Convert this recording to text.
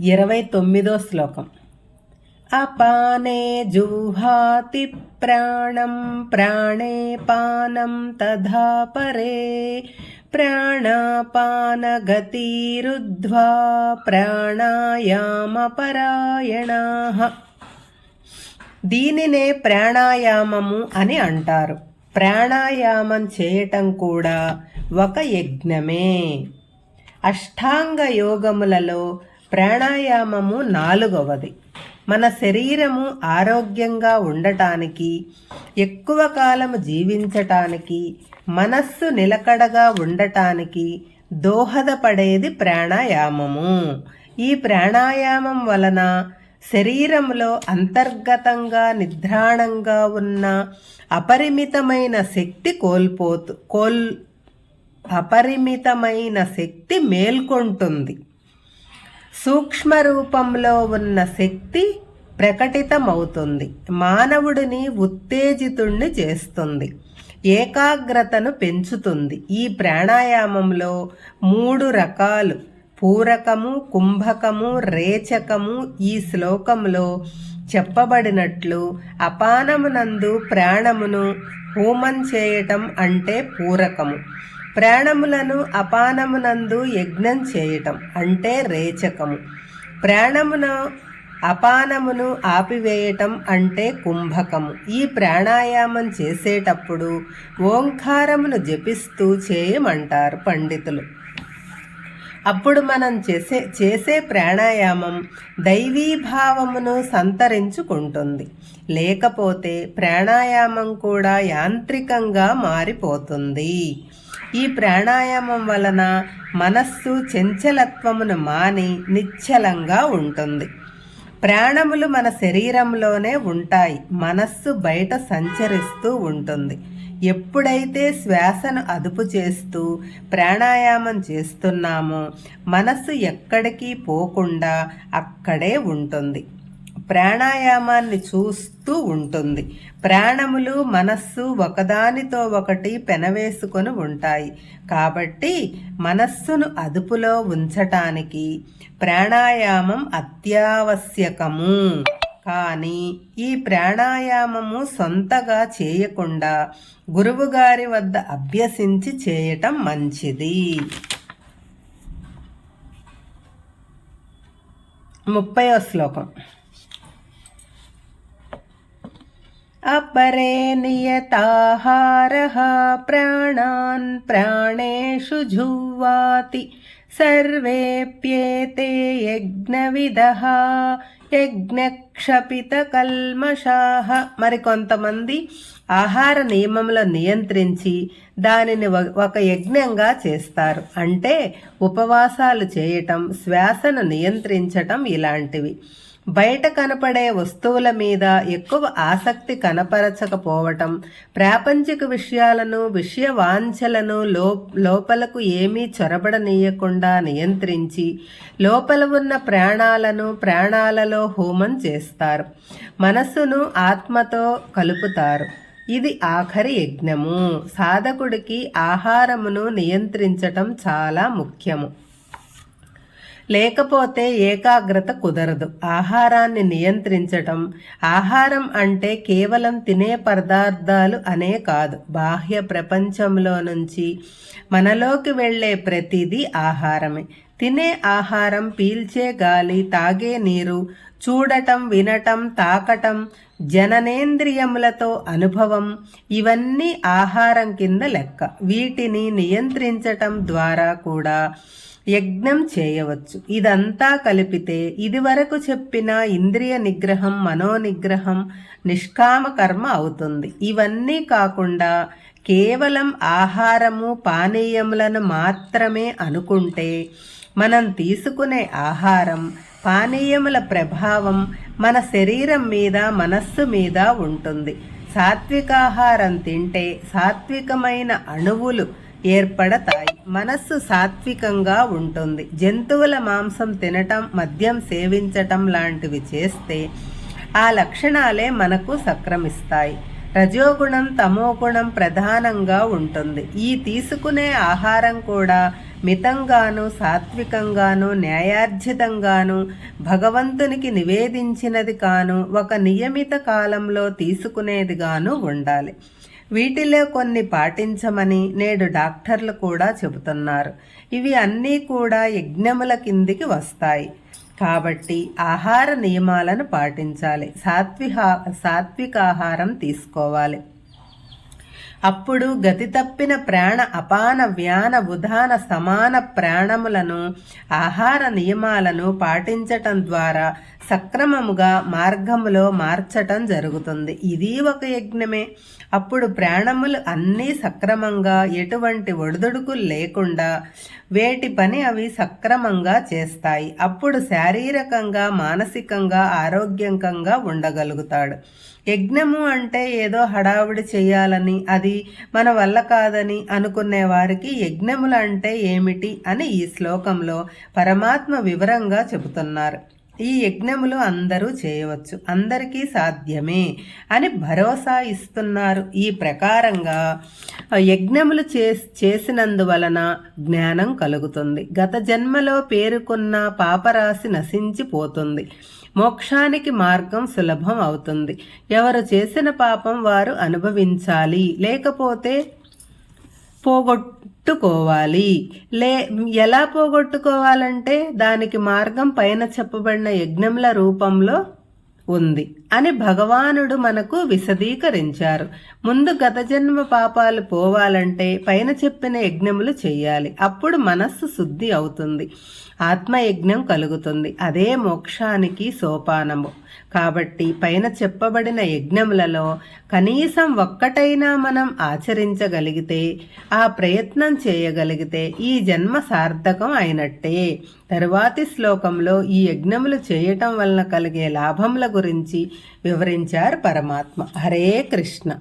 ఇరవై తొమ్మిదో శ్లోకం. అపానే జుహాతి ప్రాణం ప్రాణే పానం తథా పరే. ప్రాణాపానగతిరుద్ధ్వా ప్రాణాయామపరాయణా. దీనినే ప్రాణాయామము అని అంటారు. ప్రాణాయామం చేయటం కూడా ఒక యజ్ఞమే. అష్టాంగ యోగములలో ప్రాణాయామము నాలుగవది. మన శరీరము ఆరోగ్యంగా ఉండటానికి ఎక్కువ కాలము జీవించటానికి మనస్సు నిలకడగా ఉండటానికి దోహదపడేది ప్రాణాయామము. ఈ ప్రాణాయామం వలన శరీరంలో అంతర్గతంగా నిద్రాణంగా ఉన్న అపరిమితమైన శక్తి కోల్పోతు కోల్ అపరిమితమైన శక్తి మేల్కొంటుంది. సూక్ష్మ రూపంలో ఉన్న శక్తి ప్రకటితమవుతుంది. మానవుడిని ఉత్తేజితుణ్ణి చేస్తుంది. ఏకాగ్రతను పెంచుతుంది. ఈ ప్రాణాయామంలో మూడు రకాలు. పూరకము కుంభకము రేచకము ఈ శ్లోకంలో చెప్పబడినట్లు అపానమునందు ప్రాణమును హోమం చేయటం అంటే పూరకము. ప్రాణములను అపానమునందు యజ్ఞం చేయటం అంటే రేచకము. ప్రాణమును అపానమును ఆపివేయటం అంటే కుంభకము. ఈ ప్రాణాయామం చేసేటప్పుడు ఓంకారమును జపిస్తూ చేయమంటారు పండితులు. అప్పుడు మనం చేసే చేసే ప్రాణాయామం దైవీభావమును సంతరించుకుంటుంది. లేకపోతే ప్రాణాయామం కూడా యాంత్రికంగా మారిపోతుంది. ఈ ప్రాణాయామం వలన మనస్సు చంచలత్వమును మాని నిశ్చలంగా ఉంటుంది. ప్రాణములు మన శరీరంలోనే ఉంటాయి. మనస్సు బయట సంచరిస్తూ ఉంటుంది. ఎప్పుడైతే శ్వాసను అదుపు చేస్తూ ప్రాణాయామం చేస్తున్నామో మనస్సు ఎక్కడికి పోకుండా అక్కడే ఉంటుంది. ప్రాణాయామాన్ని చూస్తూ ఉంటుంది. ప్రాణములు మనస్సు ఒకదానితో ఒకటి పెనవేసుకొని ఉంటాయి. కాబట్టి మనస్సును అదుపులో ఉంచటానికి ప్రాణాయామం అత్యావశ్యకము. కానీ ఈ ప్రాణాయామము సొంతగా చేయకుండా గురువుగారి వద్ద అభ్యసించి చేయటం మంచిది. ముప్పయో శ్లోకం. अपरे नियताहारः प्राणान् प्राणेषु जुह्वाति सर्वेऽप्येते యజ్ఞవిధ యజ్ఞక్షపిత కల్మషాహ మరికొంతమంది ఆహార నియమములను నియంత్రించి దానిని ఒక యజ్ఞంగా చేస్తారు అంటే ఉపవాసాలు చేయటం శ్వాసను నియంత్రించటం ఇలాంటివి బయట కనపడే వస్తువుల మీద ఎక్కువ ఆసక్తి కనపరచకపోవటం ప్రాపంచిక విషయాలను విషయ వాంఛలను లో లోపలకు ఏమీ చొరబడనీయకుండా నియంత్రించి లోపల ఉన్న ప్రాణాలను ప్రాణాలలో హోమం చేస్తారు. మనస్సును ఆత్మతో కలుపుతారు. ఇది ఆఖరి యజ్ఞము. సాధకుడికి ఆహారమును నియంత్రించటం చాలా ముఖ్యము. లేకపోతే ఏకాగ్రత కుదరదు. ఆహారాన్ని నియంత్రించటం ఆహారం అంటే కేవలం తినే పదార్థాలు అనే కాదు. బాహ్య ప్రపంచంలో నుంచి మనలోకి వెళ్ళే ప్రతిదీ ఆహారమే. తినే ఆహారం పీల్చే గాలి తాగే నీరు చూడటం వినటం తాకటం జననేంద్రియములతో అనుభవం ఇవన్నీ ఆహారం కింద లెక్క. వీటిని నియంత్రించటం ద్వారా కూడా యజ్ఞం చేయవచ్చు. ఇదంతా కలిపితే ఇదివరకు చెప్పిన ఇంద్రియ నిగ్రహం మనోనిగ్రహం నిష్కామ కర్మ అవుతుంది. ఇవన్నీ కాకుండా కేవలం ఆహారము పానీయములను మాత్రమే అనుకుంటే మనం తీసుకునే ఆహారం పానీయముల ప్రభావం మన శరీరం మీద మనస్సు మీద ఉంటుంది. సాత్వికాహారం తింటే సాత్వికమైన అణువులు ఏర్పడతాయి. మనస్సు సాత్వికంగా ఉంటుంది. జంతువుల మాంసం తినటం మద్యం సేవించటం లాంటివి చేస్తే ఆ లక్షణాలే మనకు సక్రమిస్తాయి. రజోగుణం తమోగుణం ప్రధానంగా ఉంటుంది. ఈ తీసుకునే ఆహారం కూడా మితంగాను సాత్వికంగాను న్యాయార్జితంగాను భగవంతునికి నివేదించినది కాను ఒక నియమిత కాలంలో తీసుకునేదిగాను ఉండాలి. వీటిలో కొన్ని పాటించమని నేడు డాక్టర్లు కూడా చెబుతున్నారు. ఇవి అన్నీ కూడా యజ్ఞముల కిందికి వస్తాయి. కాబట్టి ఆహార నియమాలను పాటించాలి. సాత్విహా సాత్వికాహారం తీసుకోవాలి. అప్పుడు గతి తప్పిన ప్రాణ అపాన వ్యాన ఉదాన సమాన ప్రాణములను ఆహార నియమాలను పాటించటం ద్వారా సక్రమముగా మార్గములో మార్చటం జరుగుతుంది. ఇది ఒక యజ్ఞమే. అప్పుడు ప్రాణములు అన్నీ సక్రమంగా ఎటువంటి ఒడిదుడుకులు లేకుండా వేటి పని అవి సక్రమంగా చేస్తాయి. అప్పుడు శారీరకంగా మానసికంగా ఆరోగ్యంకంగా ఉండగలుగుతాడు. యజ్ఞము అంటే ఏదో హడావుడి చేయాలని అది మన వల్ల కాదని అనుకునే వారికి యజ్ఞములు అంటే ఏమిటి అని ఈ శ్లోకంలో పరమాత్మ వివరంగా చెబుతున్నారు. ఈ యజ్ఞములు అందరూ చేయవచ్చు. అందరికీ సాధ్యమే అని భరోసా ఇస్తున్నారు. ఈ ప్రకారంగా యజ్ఞములు చే చేసినందువలన జ్ఞానం కలుగుతుంది. గత జన్మలో పేరుకున్న పాపరాశి నశించిపోతుంది. మోక్షానికి మార్గం సులభం అవుతుంది. ఎవరు చేసిన పాపం వారు అనుభవించాలి. లేకపోతే పోగొట్టుకోవాలి లే ఎలా పోగొట్టుకోవాలంటే దానికి మార్గం పైన చెప్పబడిన యజ్ఞముల రూపంలో ఉంది. అని భగవానుడు మనకు విశదీకరించారు. ముందు గత జన్మ పాపాలు పోవాలంటే పైన చెప్పిన యజ్ఞములు చేయాలి. అప్పుడు మనస్సు శుద్ధి అవుతుంది. ఆత్మయజ్ఞం కలుగుతుంది. అదే మోక్షానికి సోపానము. కాబట్టి పైన చెప్పబడిన యజ్ఞములలో కనీసం ఒక్కటైనా మనం ఆచరించగలిగితే ఆ ప్రయత్నం చేయగలిగితే ఈ జన్మ సార్థకం అయినట్టే. తరువాతి శ్లోకంలో ఈ యజ్ఞములు చేయటం వలన కలిగే లాభముల గురించి వివరించారు పరమాత్మ. హరే కృష్ణ.